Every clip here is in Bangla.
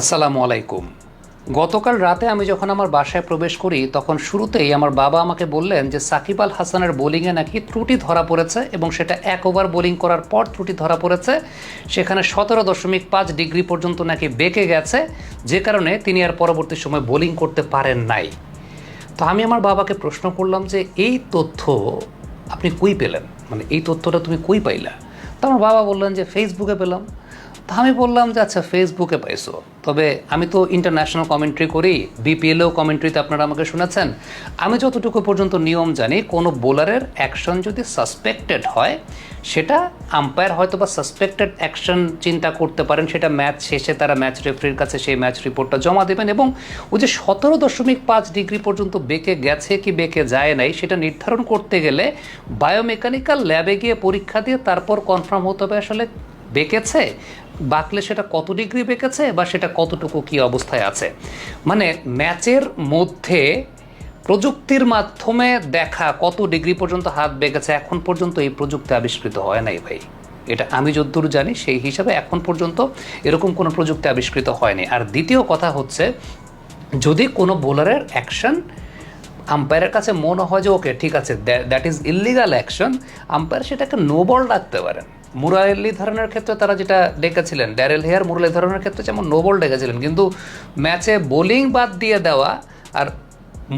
আসসালামু আলাইকুম। গতকাল রাতে আমি যখন আমার বাসায় প্রবেশ করি, তখন শুরুতেই আমার বাবা আমাকে বললেন যে, সাকিব আল হাসানের বোলিংয়ে নাকি ত্রুটি ধরা পড়েছে এবং সেটা এক ওভার বোলিং করার পর ত্রুটি ধরা পড়েছে। সেখানে সতেরো দশমিক পাঁচ ডিগ্রি পর্যন্ত নাকি বেঁকে গেছে। যে কারণে তিনি আর পরবর্তী সময় বোলিং করতে পারেন নাই। তো আমি আমার বাবাকে প্রশ্ন করলাম যে, এই তথ্য আপনি কই পেলেন? মানে এই তথ্যটা তুমি কই পাইলা? তো আমার বাবা বললেন যে, ফেসবুকে পেলাম। তা আমি বললাম যে আচ্ছা ফেসবুকে পাইছো। তবে আমি তো ইন্টারন্যাশনাল কমেন্ট্রি করি বিপিএলও কমেন্ট্রিতে আপনারা আমাকে শুনেছেন। আমি যতটুকু পর্যন্ত নিয়ম জানি, কোনো বোলারের অ্যাকশন যদি সাসপেক্টেড হয়, সেটা আম্পায়ার হয়তো বা সাসপেক্টেড অ্যাকশন চিন্তা করতে পারেন, সেটা ম্যাচ শেষে তারা ম্যাচ রেফারির কাছে সেই ম্যাচ রিপোর্টটা জমা দেবেন এবং ওই যে সতেরো দশমিক পাঁচ ডিগ্রি পর্যন্ত বেঁকে গেছে কি বেঁকে যায় নাই, সেটা নির্ধারণ করতে গেলে বায়োমেকানিক্যাল ল্যাবে গিয়ে পরীক্ষা দিয়ে তারপর কনফার্ম হতে হবে আসলে বেঁকেছে? বাকলে সেটা কত ডিগ্রি বেঁকেছে বা সেটা কতটুকু কি অবস্থায় আছে? মানে ম্যাচের মধ্যে প্রযুক্তির মাধ্যমে দেখা কত ডিগ্রি পর্যন্ত হাত বেঁকেছে, এখন পর্যন্ত এই প্রযুক্তি আবিষ্কৃত হয় নাই ভাই। এটা আমি যদ্দূর জানি, সেই হিসাবে এখন পর্যন্ত এরকম কোনো প্রযুক্তি আবিষ্কৃত হয়নি। আর দ্বিতীয় কথা হচ্ছে, যদি কোনো বোলারের অ্যাকশন আম্পায়ারের কাছে মনে হয় যে, ওকে, ঠিক আছে that is illegal action, umpire সেটাকে নো বল ডাকতে পারেন। মুরালি ধরনের ক্ষেত্রে তারা যেটা ডেকেছিলেন, ড্যারেল হেয়ার মুরালি ধরনের ক্ষেত্রে যেমন নো বল ডেকেছিলেন, কিন্তু ম্যাচে বোলিং বাদ দিয়ে দেওয়া আর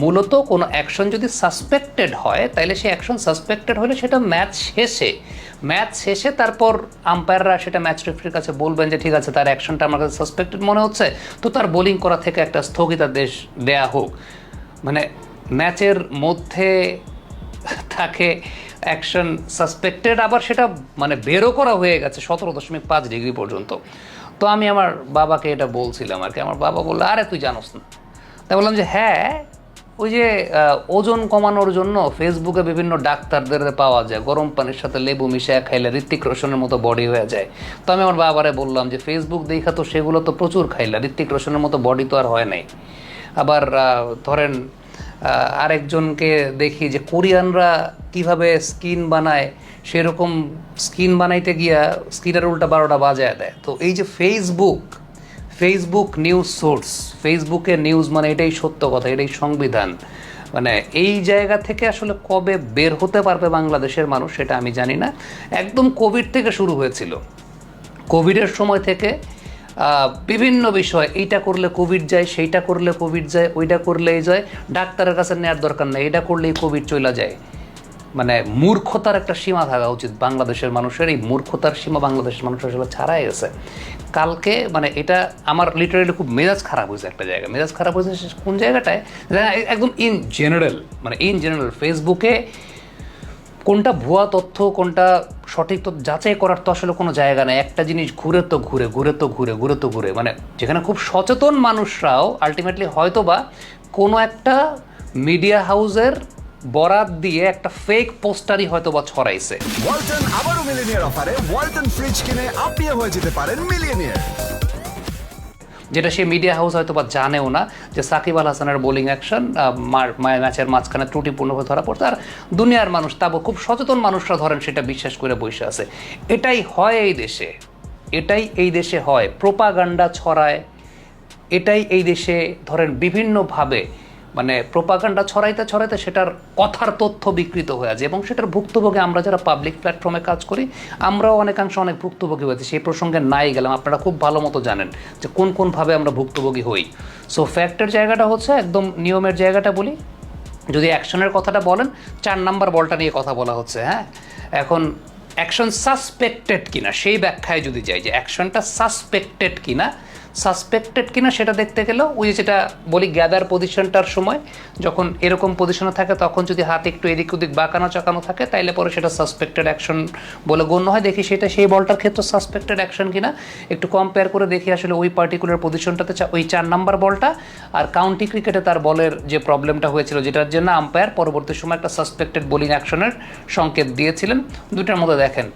মূলত কোনো অ্যাকশন যদি সাসপেক্টেড হয় তাহলে সেই অ্যাকশন সাসপেক্টেড হলে সেটা ম্যাচ শেষে ম্যাচ শেষে তারপর আম্পায়াররা সেটা ম্যাচ রেফারির কাছে বলবেন যে, ঠিক আছে, তার অ্যাকশনটা আমার কাছে সাসপেক্টেড মনে হচ্ছে। তো তার বোলিং করা থেকে একটা স্থগিতাদেশ দেয়া হোক। মানে ম্যাচের মধ্যে তাকে অ্যাকশন সাসপেক্টেড আবার সেটা মানে বেরো করা হয়ে গেছে সতেরো দশমিক পাঁচ ডিগ্রি পর্যন্ত। তো আমি আমার বাবাকে এটা বলছিলাম আর কি। আমার বাবা বলল, আরে তুই জানোস না। তাই বললাম যে হ্যাঁ ওই যে ওজন কমানোর জন্য ফেসবুকে বিভিন্ন ডাক্তারদের পাওয়া যায়। গরম পানির সাথে লেবু মিশিয়ে খাইলে ঋত্বিক রোশনের মতো বডি হয়ে যায়। তো আমি আমার বাবারে বললাম যে ফেসবুক দেখা তো সেগুলো তো প্রচুর খাইলা। ঋত্বিক রোশনের মতো বডি তো আর হয় নাই। আবার ধরেন আরেকজনকে দেখি যে কোরিয়ানরা কীভাবে স্কিন বানায়, সেরকম স্কিন বানাইতে গিয়া স্কিনের উল্টা বারোটা বাজায় দেয়। তো এই যে ফেসবুক ফেসবুক নিউজ সোর্স ফেসবুকে নিউজ মানে এটাই সত্য কথা, এটাই সংবিধান। মানে এই জায়গা থেকে আসলে কবে বের হতে পারবে বাংলাদেশের মানুষ, সেটা আমি জানি না। একদম কোভিড থেকে শুরু হয়েছিল। কোভিডের সময় থেকে বিভিন্ন বিষয়, এইটা করলে কোভিড যায়, সেইটা করলে কোভিড যায়, ওইটা করলে এই যায়, ডাক্তারের কাছে নেওয়ার দরকার নেই এটা করলেই কোভিড চলে যায়। মানে মূর্খতার একটা সীমা থাকা উচিত বাংলাদেশের মানুষের, এই মূর্খতার সীমা বাংলাদেশের মানুষ আসলে ছাড়াই গেছে কালকে মানে এটা আমার লিটারেলি খুব মেজাজ খারাপ হয়েছে একটা জায়গা মেজাজ খারাপ হয়েছে কোন জায়গাটায়? একদম ইন জেনারেল মানে ইন জেনারেল ফেসবুকে কোনটা ভুয়া তথ্য, কোনটা সঠিক তথ্য যাচাই করার তো আসলে কোনো জায়গা নেই। একটা জিনিস ঘুরে তো ঘুরে ঘুরে তো ঘুরে ঘুরে তো ঘুরে। মানে যেখানে খুব সচেতন মানুষরাও আলটিমেটলি হয়তো বা কোনো একটা মিডিয়া হাউসের বরাত দিয়ে একটা ফেক পোস্টারই হয়তো বা ছড়াইছে। ওয়ালটন আবারও মিলিনিয়ার অফারে ওয়ালটন ফ্রিজ কিনে আপনিও হয়ে যেতে পারেন মিলিয়নিয়ার যেটা সে মিডিয়া হাউস হয়তো বা জানেও না, যে সাকিব আল হাসানের বোলিং অ্যাকশন ম্যাচের মাঝখানে ত্রুটিপূর্ণভাবে ধরা পড়ছে। আর দুনিয়ার মানুষ তাবো খুব সচেতন মানুষরা ধরেন সেটা বিশ্বাস করে বসে আছে। এটাই হয় এই দেশে, এটাই এই দেশে হয়। প্রোপাগান্ডা ছড়ায়, এটাই এই দেশে ধরেন বিভিন্নভাবে মানে প্রোপাগান্ডা ছড়াইতে ছড়াইতে সেটার কথার তথ্য বিকৃত হয়ে আছে এবং সেটার ভুক্তভোগী আমরা যারা পাবলিক প্ল্যাটফর্মে কাজ করি, আমরাও অনেকাংশে অনেক ভুক্তভোগী হয়েছি। সেই প্রসঙ্গে নাই গেলাম। আপনারা খুব ভালো মতো জানেন যে কোন কোনভাবে আমরা ভুক্তভোগী হই। সো ফ্যাক্টের জায়গাটা হচ্ছে একদম নিয়মের জায়গাটা বলি। যদি অ্যাকশনের কথাটা বলেন, চার নাম্বার বলটা নিয়ে কথা বলা হচ্ছে হ্যাঁ? এখন অ্যাকশন সাসপেক্টেড কিনা, সেই ব্যাখ্যায় যদি যাই যে অ্যাকশনটা সাসপেক্টেড কিনা সাসপেক্টেড কিনা সেটা দেখতে গেলেও ওই যেটা বলি গ্যাদার পজিশনটার সময়, যখন এরকম পজিশনে থাকে, তখন যদি হাত একটু এদিক ওদিক বাঁকানো, চাকানো থাকে, তাইলে পরে সেটা সাসপেক্টেড অ্যাকশন বলে গণ্য হয়। দেখি সেটা সেই বলটার ক্ষেত্রে সাসপেক্টেড অ্যাকশন কিনা। একটু কম্পেয়ার করে দেখি আসলে ওই পার্টিকুলার পজিশনটাতে ওই চার নাম্বার বলটা আর কাউন্টি ক্রিকেটে তার বলের যে প্রবলেমটা হয়েছিল, যেটার জন্য আম্পায়ার পরবর্তী সময় একটা সাসপেক্টেড বোলিং অ্যাকশনের সংকেত দিয়েছিলেন। দুটার মধ্যে দেখেন।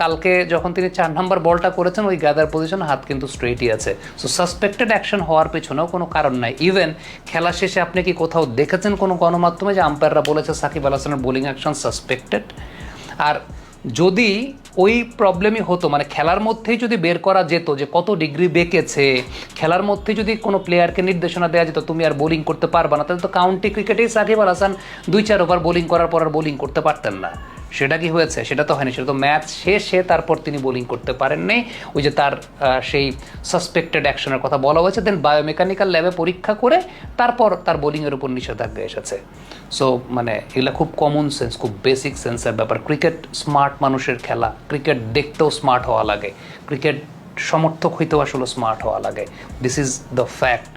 কালকে যখন তিনি চার নাম্বার বলটা করেছেন, ওই গ্যাদার পজিশন হাত কিন্তু স্ট্রেটই আছে। সো সাসপেক্টেড অ্যাকশন হওয়ার পেছনেও কোনো কারণ নাই। ইভেন খেলা শেষে আপনি কি কোথাও দেখেছেন কোনো গণমাধ্যমে যে আম্পায়াররা বলেছে সাকিব আল হাসানের বোলিং অ্যাকশন সাসপেক্টেড আর যদি ওই প্রবলেমই হতো মানে খেলার মধ্যেই যদি বের করা যেত যে কত ডিগ্রি বেঁকেছে, খেলার মধ্যে যদি কোনো প্লেয়ারকে নির্দেশনা দেওয়া যেত, তুমি আর বোলিং করতে পারবা না, তাহলে তো কাউন্টি ক্রিকেটেই সাকিব আল হাসান দুই চার ওভার বোলিং করার পর আর বোলিং করতে পারতেন না। সেটা কি হয়েছে? সেটা তো হয়নি, সেটা তো ম্যাচ শেষে তারপর তিনি বোলিং করতে পারেননি। ওই যে তার সেই সাসপেক্টেড অ্যাকশনের কথা বলা হয়েছে দেন বায়োমেকানিক্যাল ল্যাবে পরীক্ষা করে তারপর তার বোলিংয়ের উপর নিষেধাজ্ঞা এসেছে। সো মানে এগুলা খুব কমন সেন্স খুব বেসিক সেন্সের ব্যাপার। ক্রিকেট স্মার্ট মানুষের খেলা ক্রিকেট দেখতেও স্মার্ট হওয়া লাগে। ক্রিকেট সমর্থক হইতেও আসলে স্মার্ট হওয়া লাগে। দিস ইজ দ্য ফ্যাক্ট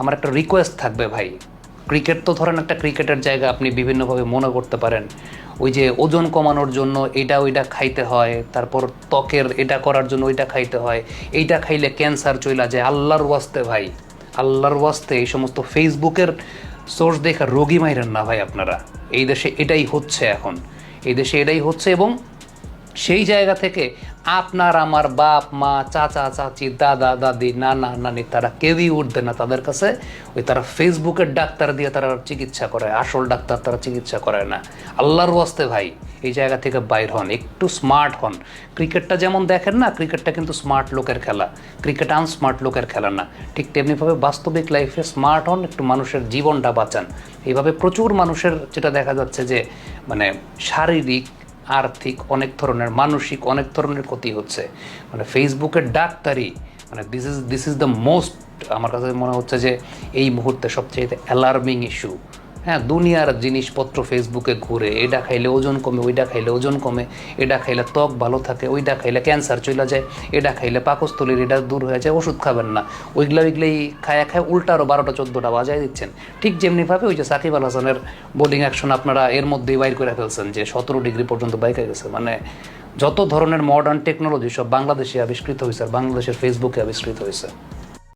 আমার একটা রিকোয়েস্ট থাকবে ভাই। ক্রিকেট তো ধরেন একটা ক্রিকেটের জায়গা আপনি বিভিন্নভাবে মনে করতে পারেন। ওই যে ওজন কমানোর জন্য এটা ওইটা খাইতে হয়, তারপর ত্বকের এটা করার জন্য ওইটা খাইতে হয়, এইটা খাইলে ক্যান্সার চইলা যায়। আল্লাহর ওয়াস্তে ভাই, আল্লাহর ওয়াস্তে এই সমস্ত ফেসবুকের সোর্স দেখা রোগী মাইরেন না ভাই আপনারা। এই দেশে এটাই হচ্ছে এখন। এই দেশে এটাই হচ্ছে এবং সেই জায়গা থেকে আপনার আমার বাপ, মা, চাচা, চাচি, দাদা, দাদি, নানা, নানি, তারা কেউই উঠবে না তাদের কাছে। ওই তারা ফেসবুকের ডাক্তার দিয়ে তারা চিকিৎসা করে, আসল ডাক্তার তারা চিকিৎসা করে না। আল্লাহর ওয়াস্তে ভাই, এই জায়গা থেকে বাইর হন, একটু স্মার্ট হন। ক্রিকেটটা যেমন দেখেন না, ক্রিকেটটা কিন্তু স্মার্ট লোকের খেলা। ক্রিকেট আনস্মার্ট লোকের খেলা না। ঠিক তেমনিভাবে বাস্তবিক লাইফে স্মার্ট হন, একটু মানুষের জীবনটা বাঁচান। এইভাবে প্রচুর মানুষের যেটা দেখা যাচ্ছে যে মানে শারীরিক আর্থিক অনেক ধরনের, মানসিক অনেক ধরনের ক্ষতি হচ্ছে। মানে ফেসবুকের ডাক্তারি মানে this is this is the most আমার কাছে মনে হচ্ছে যে এই মুহূর্তে সবচেয়ে অ্যালার্মিং ইস্যু হ্যাঁ দুনিয়ার জিনিসপত্র ফেসবুকে ঘুরে, এটা খাইলে ওজন কমে, ওইটা খাইলে ওজন কমে, এটা খাইলে ত্বক ভালো থাকে, ওইটা খাইলে ক্যান্সার চলে যায়, এটা খাইলে পাকস্থলীর এটা দূর হয়ে যায়, ওষুধ খাবেন না। ওইগুলা ওইগুলাই খায়া খায় উল্টা আরও বারোটা, চোদ্দোটা বাজায় দিচ্ছেন। ঠিক যেমনিভাবে ওই যে সাকিব আল হাসানের বোলিং অ্যাকশন আপনারা এর মধ্যেই বাইর করে ফেলছেন, যে সতেরো ডিগ্রি পর্যন্ত বাইকে গেছে। মানে যত ধরনের মডার্ন টেকনোলজি সব বাংলাদেশে আবিষ্কৃত হয়েছে আর বাংলাদেশের ফেসবুকে আবিষ্কৃত হয়েছে